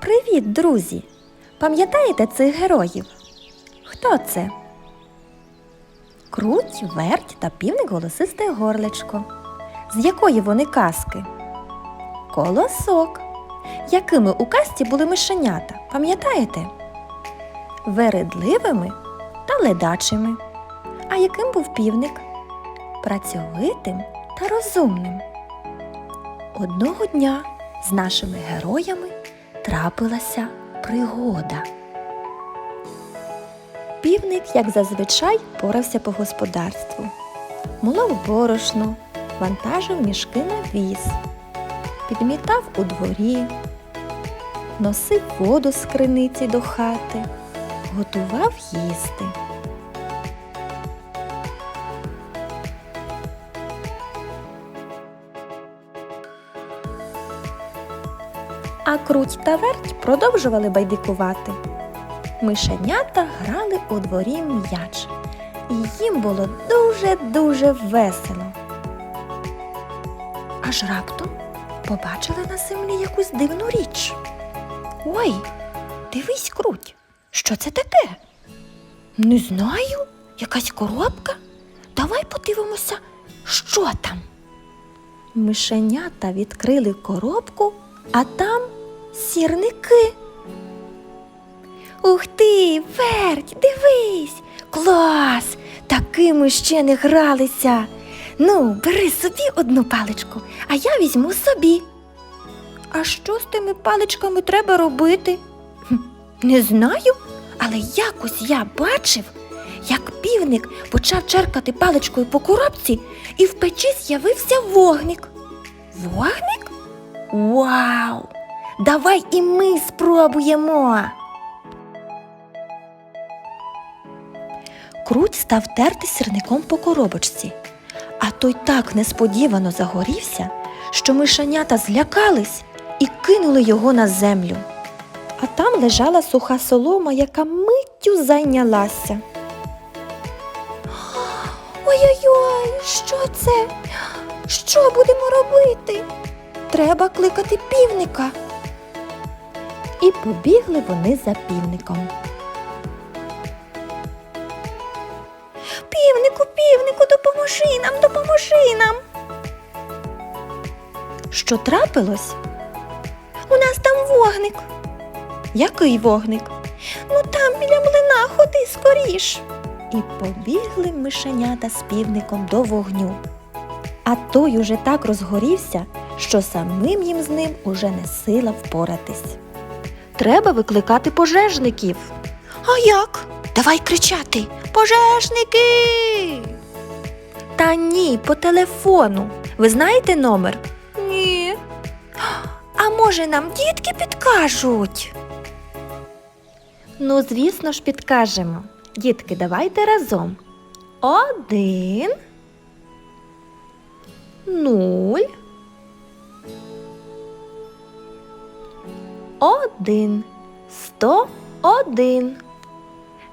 Привіт, друзі! Пам'ятаєте цих героїв? Хто це? Круть, верть та півник голосисте горлечко. З якої вони казки? Колосок. Якими у казці були мишенята, пам'ятаєте? Вередливими та ледачими. А яким був півник? Працьовитим та розумним. Одного дня з нашими героями трапилася пригода. Півник, як зазвичай, порався по господарству. Молов борошно, вантажив мішки на віз, підмітав у дворі, носив воду з криниці до хати, готував їсти. А круть та верть продовжували байдикувати. Мишенята грали у дворі м'яч, і їм було дуже-дуже весело. Аж раптом побачили на землі якусь дивну річ. Ой, дивись, круть, що це таке? Не знаю, якась коробка. Давай подивимося, що там. Мишенята відкрили коробку, а там сірники. Ух ти, верть, дивись! Клас! Такими ще не гралися. Ну, бери собі одну паличку, а я візьму собі. А що з тими паличками треба робити? Не знаю, але якось я бачив, як півник почав черкати паличкою по коробці, і в печі з'явився вогник. Вогник? Вау! Давай і ми спробуємо. Круть став терти сірником по коробочці, а той так несподівано загорівся, що мишенята злякались і кинули його на землю. А там лежала суха солома, яка миттю зайнялася. Ой-ой-ой, що це? Що будемо робити? Треба кликати півника. І побігли вони за півником. Півнику, півнику, допоможи нам, допоможи нам. Що трапилось? У нас там вогник. Який вогник? Ну там біля млина ходи скоріш. І побігли мишенята з півником до вогню. А той уже так розгорівся, що самим їм з ним уже не сила впоратись. Треба викликати пожежників. А як? Давай кричати Пожежники. Та ні, по телефону. Ви знаєте номер? Ні. А може нам дітки підкажуть? Ну, звісно ж, підкажемо. Дітки, давайте разом. Один. Нуль. Один. Сто один.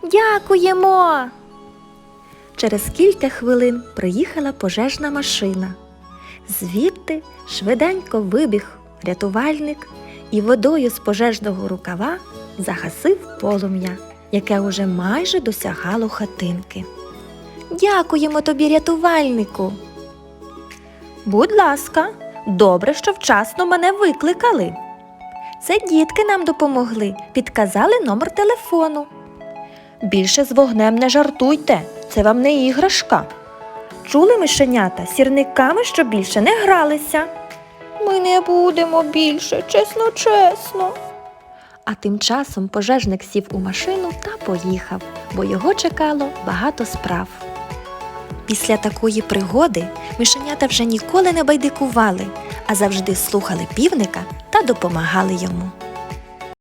Дякуємо. Через кілька хвилин приїхала пожежна машина. Звідти швиденько вибіг рятувальник і водою з пожежного рукава загасив полум'я, яке уже майже досягало хатинки. Дякуємо тобі, рятувальнику. Будь ласка, добре, що вчасно мене викликали. Це дітки нам допомогли, підказали номер телефону. Більше з вогнем не жартуйте, це вам не іграшка. Чули мишенята сірниками, що більше не гралися. Ми не будемо більше, чесно, чесно. А тим часом пожежник сів у машину та поїхав, бо його чекало багато справ. Після такої пригоди мишенята вже ніколи не байдикували, а завжди слухали півника та допомагали йому.